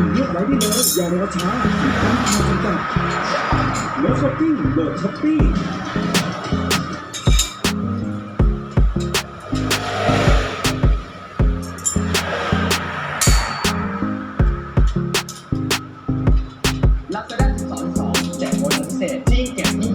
ถึงเงียบไว้ได้เลยอย่ารอช้าที่ทำจริงจังโลช้อปปิ้งโหลดช้อปปี้รับกระดานสองแจกโบนัสพิเศษที่ก็